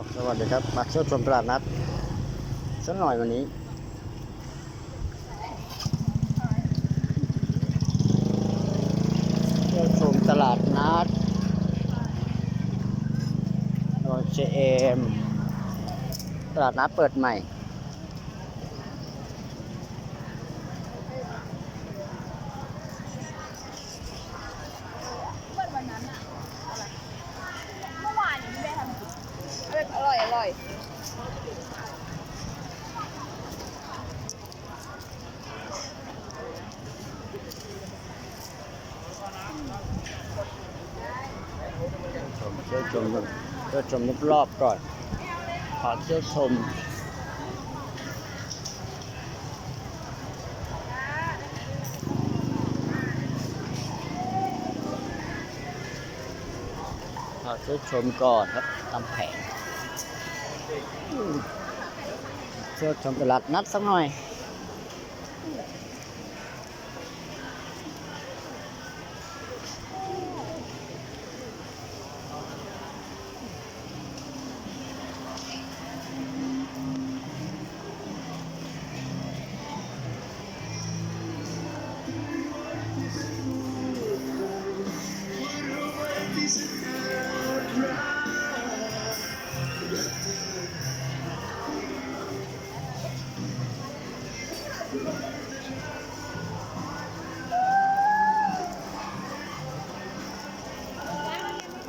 สวัสดีครับ มาเที่ยวชมตลาดนัดสักหน่อยวันนี้ เที่ยวชมตลาดนัดโดนเจเอมตลาดนัดเปิดใหม่ เมื่อวันนั้นอะอะไรเมื่อวานยังไม่ได้ทำกินอร่อยอร่อย ชม เที่ยวชมเที่ยวชมรอบๆก่อน ขอเที่ยวชมขอเที่ยวชมก่อนครับตามแผน เที่ยวชมต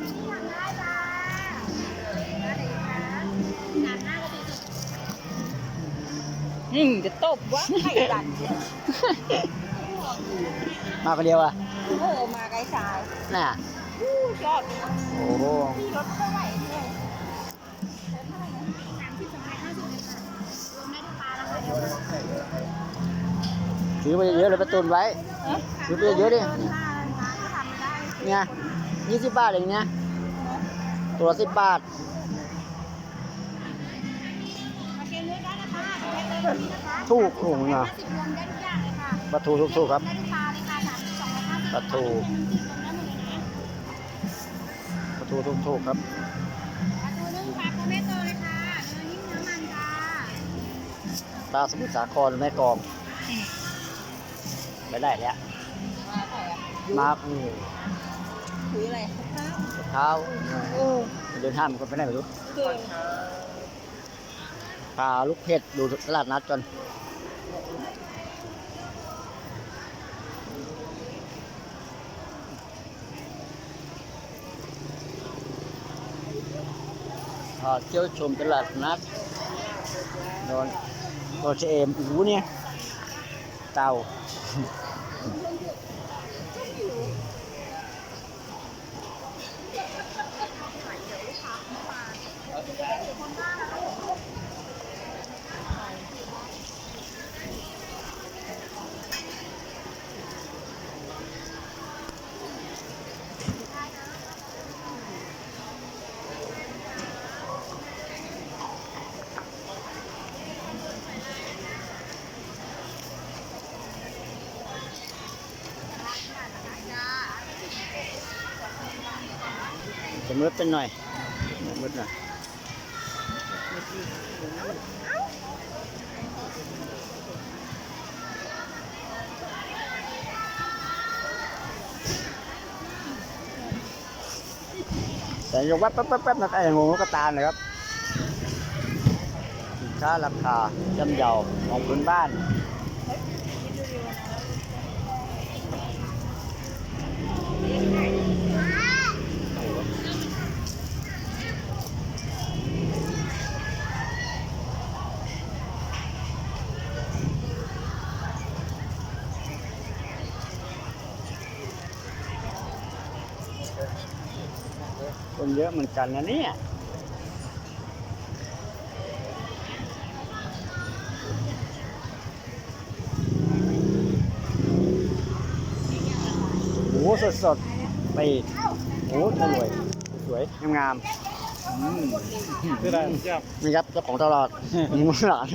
อยอืมจะตบวะไข่ดันมาคนเดียวอะโอ้โหมาไกลสายน่ะอู้ชอบโอ้โหที่รถเท่าไหร่เนี่ยซื้อไปเยอะๆเลยไปตุนไว้ซื้อไปเยอะๆดิเนี่ยยี่สิบบาทเองเนี่ย ตัวละสิบบาทมาเกมเลือกได้นะคะเลือกเลยนะคะถูกถูกนะสิบรวมได้ทุกอย่างเลยค่ะปลาทูถูกๆครับได้ทุกปลาเลยค่ะสามสิบสองร้อยห้าสิบปลาทูปลาทูถูกๆครับปลาทูนึ่งปลาโคเมโตเลยค่ะเนื้อนิ่มเนื้อมันจ้าปลาสมุทรสาครแม่กลองไปได้แล้วมาเท่าไหร่อะมาอืม ถืออะไรข้าวเท้าโอ้เดินห้ามก็ไปไหนไม่รู้คือพาลูกเพชรดูตลาดนัดก่อนพาเที่ยวชมตลาดนัดโดนโดนเชเอมอูเนี่ย เต่า จะมืดเป็นหน่อยมืดหน่อยแต่ยกแป๊บแป๊บแป๊บแป๊บนะไอ้งูก็ตาเลยครับสินค้าราคาย่ำเยาของพื้นบ้าน คนเยอะเหมือนกันนะเนี่ยหมูสดสดๆไปหมูสวยสวยๆงามๆอืมคืออะไรยับนี่ครับเจ้าของตลาดหมูหลาน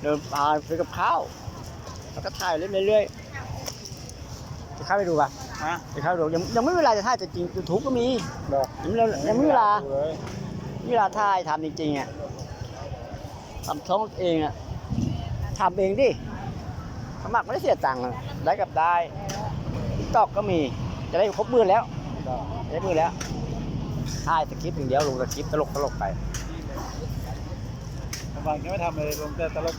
เดินพาซื้อกับข้าวแล้วก็ถ่ายเรื่อยๆจะเข้าไปดูป่ะค ฮะจะเข้าดูยังยังไม่มีเวลาจะถ่ายแต่จริงยูทูบก็มีบอกยังไม่ยังไม่มีเวลาดูเลยไม่มีเวลาถ่ายทำจริงๆอะทำท้องเองอะทำเองดิสมัครไม่ได้เสียตังค์อะได้กับได้ตอกก็มีจะได้ครบหมื่นแล้วบอกจะได้หมื่นแล้วถ่ายสคริปต์อย่างเดียวลงสคริปต์ตลกตลกๆไปบางทีไม่ทำเลยลงแต่ตลก